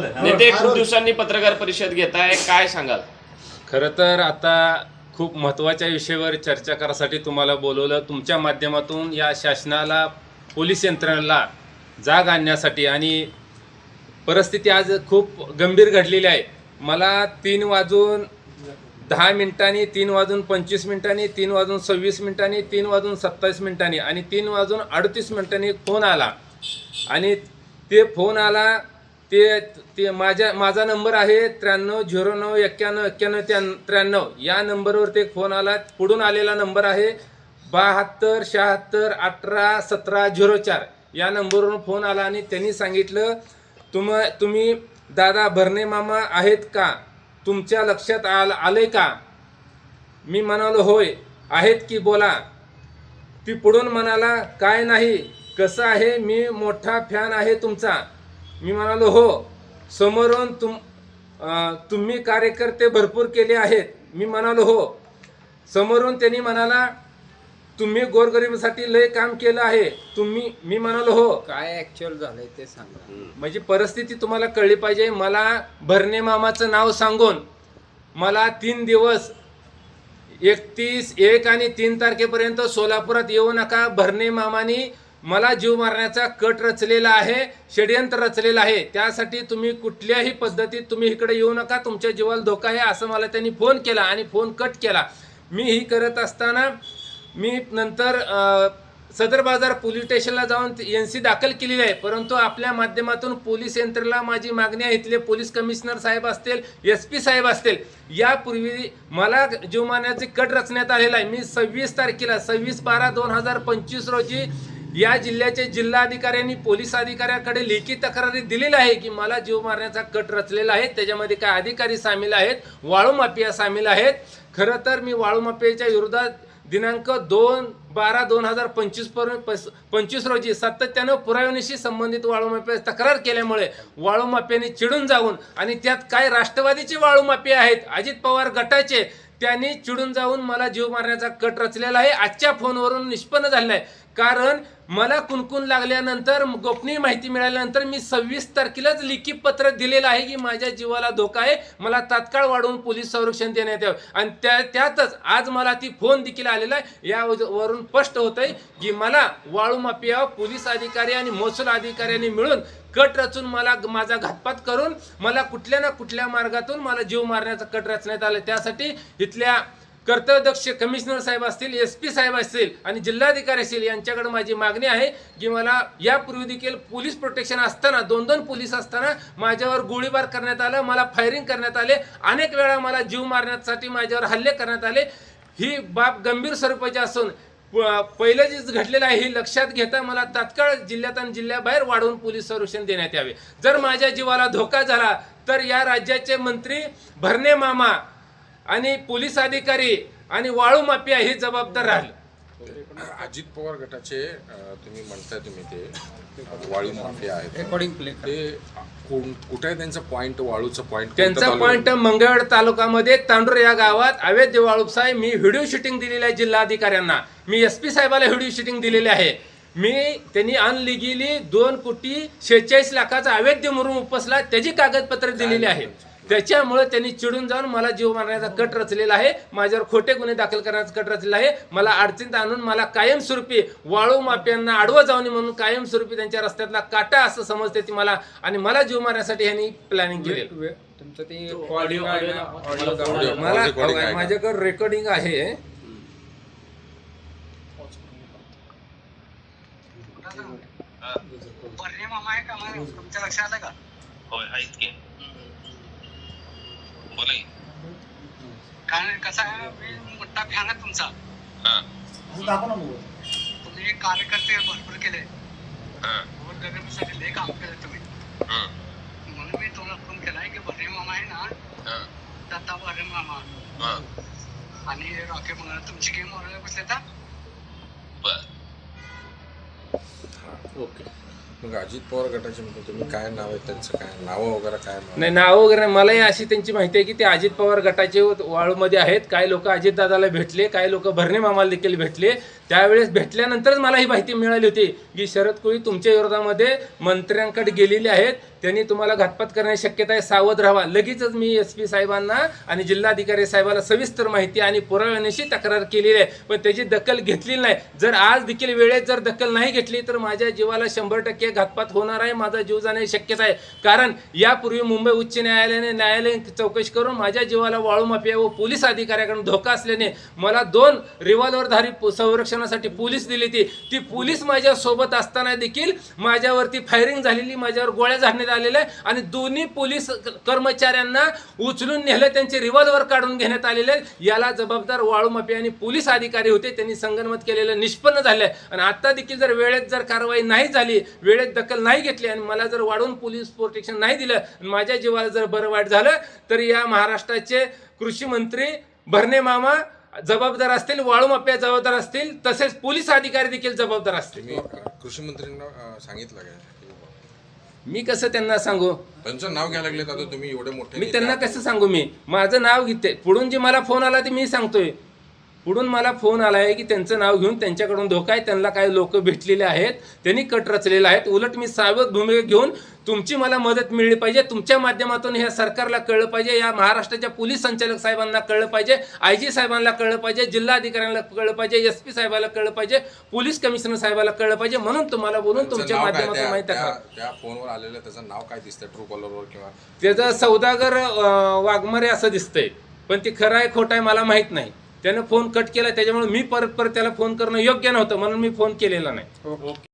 नेते खूप दिवसांनी पत्रकार परिषद घेत आहे काय सांगाल? खरं तर आता खूप महत्त्वाच्या विषयावर चर्चा करासाठी तुम्हाला बोलवलं. तुमच्या माध्यमातून या शासनाला पोलीस यंत्रणेला जाग आणण्यासाठी आणि परिस्थिती आज खूप गंभीर घडलेली आहे. मला तीन वाजून दहा मिनिटांनी तीन वाजून पंचवीस मिनिटांनी तीन वाजून सव्वीस मिनिटांनी तीन वाजून सत्तावीस मिनिटांनी आणि तीन वाजून अडतीस मिनिटांनी फोन आला. आणि ते फोन आला ते ते माझ्या माझा नंबर आहे त्र्याण्णव झिरो नऊ एक्क्याण्णव एक्क्याण्णव त्या त्र्याण्णव. या नंबरवर ते फोन आला पुढून आलेला नंबर आहे बहात्तर शहात्तर अठरा सतरा झिरो चार. या नंबरवरून फोन आला आणि त्यांनी सांगितलं तुम तुम्ही दादा भरणे मामा आहेत का? तुमच्या लक्षात आल आलंय का? मी म्हणालो होय आहेत की बोला. ती पुढून म्हणाला काय नाही कसं आहे? मी मोठा फॅन आहे तुमचा. मी म्हणालो हो समोरून तुम तुम्ही कार्यकर्ते भरपूर केले आहेत. मी म्हणालो हो. समोरून त्यांनी म्हणाला तुम्ही गोरगरिबासाठी लय काम केलं आहे. तुम्ही मी म्हणालो हो. काय ऍक्च्युअल झालंय ते सांगा. म्हणजे परिस्थिती तुम्हाला कळली पाहिजे. मला भरणे मामाचं नाव सांगून मला तीन दिवस एकतीस एक आणि तीन तारखेपर्यंत सोलापुरात येऊ नका. भरणे मामानी मला जीव मारण्याचा कट रचलेला आहे षडयंत्र रचलेलं आहे. त्यासाठी तुम्ही कुठल्याही पद्धतीत तुम्ही इकडे येऊ नका तुमच्या जीवाला धोका आहे असं मला त्यांनी फोन केला आणि फोन कट केला. मी ही करत असताना मी नंतर सदर बाजार पोलीस स्टेशनला जाऊन एन सी दाखल केलेली आहे. परंतु आपल्या माध्यमातून पोलीस यंत्रला माझी मागणी आहे. इथले पोलीस कमिशनर साहेब असतील एस पी साहेब असतील यापूर्वी मला जीवमान्याचे कट रचण्यात आलेला आहे. मी सव्वीस तारखेला सव्वीस बारा दोन हजार पंचवीस रोजी या जिल्ह्याचे जिल्हाधिकाऱ्यांनी पोलीस अधिकाऱ्याकडे लेखी तक्रारी दिलेली आहे की मला जीव मारण्याचा कट रचलेला आहे. त्याच्यामध्ये काय अधिकारी सामील आहेत? वाळू माफिया सामील आहेत. खरं तर मी वाळू माफियाच्या विरोधात दिनांक दोन बारा दोन हजार पंचवीसपर्यंत पंचवीस रोजी सातत्यानं पुरावणीशी संबंधित वाळूमाफिया तक्रार केल्यामुळे वाळूमाप्याने चिडून जाऊन आणि त्यात काय राष्ट्रवादीचे वाळूमाफिया आहेत अजित पवार गटाचे त्यांनी चिडून जाऊन मला जीव मारण्याचा कट रचलेला आहे. आजच्या फोनवरून निष्पन्न झालेला आहे कारण मला कुणकुण लागल्यानंतर गोपनीय माहिती मिळाल्यानंतर मी सव्वीस तारखेलाच लिखित पत्र दिलेलं आहे की माझ्या जीवाला धोका आहे. मला तात्काळ वाढवून पोलीस संरक्षण देण्यात यावं. आणि त्या त्यातच आज मला ती फोन देखील आलेला आहे. या वरून स्पष्ट होत आहे की मला वाळू माफिया पोलीस अधिकारी आणि महसूल अधिकाऱ्यांनी मिळून कट रचून मला माझा घातपात करून मला कुठल्या ना कुठल्या मार्गातून मला जीव मारण्याचा कट रचण्यात आला. त्यासाठी इथल्या कर्तव्यदक्ष कमिशनर साहेब असतील एस पी साहेब असतील आणि जिल्हाधिकारी असतील यांच्याकडे माझी मागणी आहे की मला यापूर्वी देखील पोलीस प्रोटेक्शन असताना दोन दोन पोलीस असताना माझ्यावर गोळीबार करण्यात आला मला फायरिंग करण्यात आले अनेक वेळा मला जीव मारण्यासाठी माझ्यावर हल्ले करण्यात आले. ही बाब गंभीर स्वरूपाची असून प- पहिलं जे घडलेलं आहे हे लक्षात घेता मला तात्काळ जिल्ह्यात आणि जिल्ह्याबाहेर वाढवून पोलीस संरक्षण देण्यात यावे. जर माझ्या जीवाला धोका झाला तर या राज्याचे मंत्री भरणे मामा आणि पोलीस अधिकारी आणि वाळू माफिया हे जबाबदार राहील. अजित पवार गटाचे तुम्ही म्हणताय तुम्ही ते वाळू माफिया आहेत. रेकॉर्डिंग प्ले ते कोण- कुठे आहे त्यांचं पॉईंट वाळूचं पॉईंट त्यांचा पॉइंट मंगळवेढ तालुक्यामध्ये तांडूर या गावात अवैध वाळूप साहेब मी व्हिडिओ शूटिंग दिलेली आहे जिल्हाधिकाऱ्यांना. मी एस पी साहेबाला व्हिडिओ शूटिंग दिलेली आहे. मी त्यांनी अनलिगली दोन कोटी शेहेचाळीस लाखाचा अवैध म्हणून उपसला त्याची कागदपत्र दिलेली आहेत. त्याच्यामुळे त्यांनी चिडून जाऊन मला जीव मारण्याचा कट रचलेला आहे. माझ्यावर खोटे गुन्हे दाखल करण्याचा कट रचलेला आहे. मला अडचणीत आणून मला कायमस्वरूपी वाळू माफियांना आडवं जाऊन म्हणून कायमस्वरूपी त्यांच्या रस्त्यातला काटा असं समजते ती मला आणि मला जीव मारण्यासाठी यांनी प्लॅनिंग तुमचं ते ऑडिओ audio. मला? माझ्याकडे रेकॉर्डिंग आहे. बर्रे मामा आहे का मग तुमच्या लक्षात आलं का? होय आहेत की. बोला की. कारण कसं आहे मी मोठा फॅन आहे तुमचा. हा, तुम्ही कार्यकर्ते भरपूर केले. हा, गोरगरिबासाठी लय काम केलं तुम्ही. हा, म्हणून मी तुम्हाला फोन केलाय की बर्रे मामा आहे ना हा, दत्ता बर्रे मामा. हा. आणि रॉकेट म्हणून तुमची गेम वर बसले तर? बर. ओके. मग अजित पवार गटाचे म्हणजे तुम्ही काय नाव आहे त्यांचं काय? नावं वगैरे काय नाही नावं वगैरे नाही. मलाही अशी त्यांची माहिती आहे की ते अजित पवार गटाचे वाळूमध्ये आहेत. काही लोक अजित दादाला भेटले काही लोक भरणे मामाला देखील भेटले. त्यावेळेस भेटल्यानंतरच मला ही माहिती मिळाली होती की शरद कोळी तुमच्या विरोधामध्ये मंत्र्यांकडे गेलेले आहेत. त्यांनी तुम्हाला घातपात करण्याची शक्यता आहे. सावध राहावा लगेचच मी एस पी साहेबांना आणि जिल्हाधिकारी साहेबाला सविस्तर माहिती आणि पुराव्यानिशी तक्रार केलेली आहे. पण त्याची दखल घेतलेली नाही. जर आज देखील वेळेत जर दखल नाही घेतली तर माझ्या जीवाला शंभर टक्के घातपात होणार आहे. माझा जीव जाण्याची शक्यता आहे. कारण यापूर्वी मुंबई उच्च न्यायालयाने न्यायालयीन चौकशी करून माझ्या जीवाला वाळू माफिया व पोलीस अधिकाऱ्याकडून धोका असल्याने मला दोन रिव्हॉल्वरधारी संरक्षण संरक्षणासाठी पोलीस दिली ती. ती पोलीस माझ्या सोबत असताना देखील माझ्यावरती फायरिंग झालेली माझ्यावर गोळ्या झाडण्यात आलेल्या आहे आणि दोन्ही पोलीस कर्मचाऱ्यांना उचलून नेलं त्यांचे रिव्हॉल्वर काढून घेण्यात आलेले याला जबाबदार वाळूमापी आणि पोलीस अधिकारी होते. त्यांनी संगनमत केलेलं निष्पन्न झालंय. आणि आता देखील जर वेळेत जर कारवाई नाही झाली वेळेत दखल नाही घेतली आणि मला जर वाढवून पोलीस प्रोटेक्शन नाही दिलं माझ्या जीवाला जर बरं वाईट झालं तर या महाराष्ट्राचे कृषी मंत्री भरणे मामा जबाबदार असतील वाळू माफिया जबाबदार असतील तसेच पोलीस अधिकारी देखील जबाबदार असतील. कृषी मंत्र्यांना सांगितलं मी कसं त्यांना सांगू? त्यांचं नाव घ्यायला लागलेत आता तुम्ही एवढे मोठे मी त्यांना. कसं सांगू मी? माझं नाव घेते. पुढून जे मला फोन आला ते मी सांगतोय. पुढून मला फोन आला आहे की त्यांचं नाव घेऊन त्यांच्याकडून धोका आहे त्यांना काही लोक भेटलेले आहेत त्यांनी कट रचलेले आहेत. उलट मी सावध भूमिका घेऊन तुमची मला मदत मिळली पाहिजे. तुमच्या माध्यमातून ह्या सरकारला कळलं पाहिजे या महाराष्ट्राच्या पोलीस संचालक साहेबांना कळलं पाहिजे आय जी साहेबांना कळलं पाहिजे जिल्हा अधिकाऱ्यांना कळलं पाहिजे एस पी साहेबाला कळलं पाहिजे पोलीस कमिशनर साहेबाला कळलं पाहिजे. म्हणून तुम्हाला बोलून तुमच्या? माध्यमातून त्या- माहिती त्या आहे. त्या फोनवर आलेलं त्याचं नाव काय दिसतंय? ट्रू कॉलरवर किंवा त्याचं सौदागर वाघमारे असं दिसतंय. पण ते खरं आहे खोटं आहे मला माहीत नाही. त्यानं फोन कट केला त्याच्यामुळे मी परत परत त्याला फोन करणं योग्य नव्हतं म्हणून मी फोन केलेला नाही.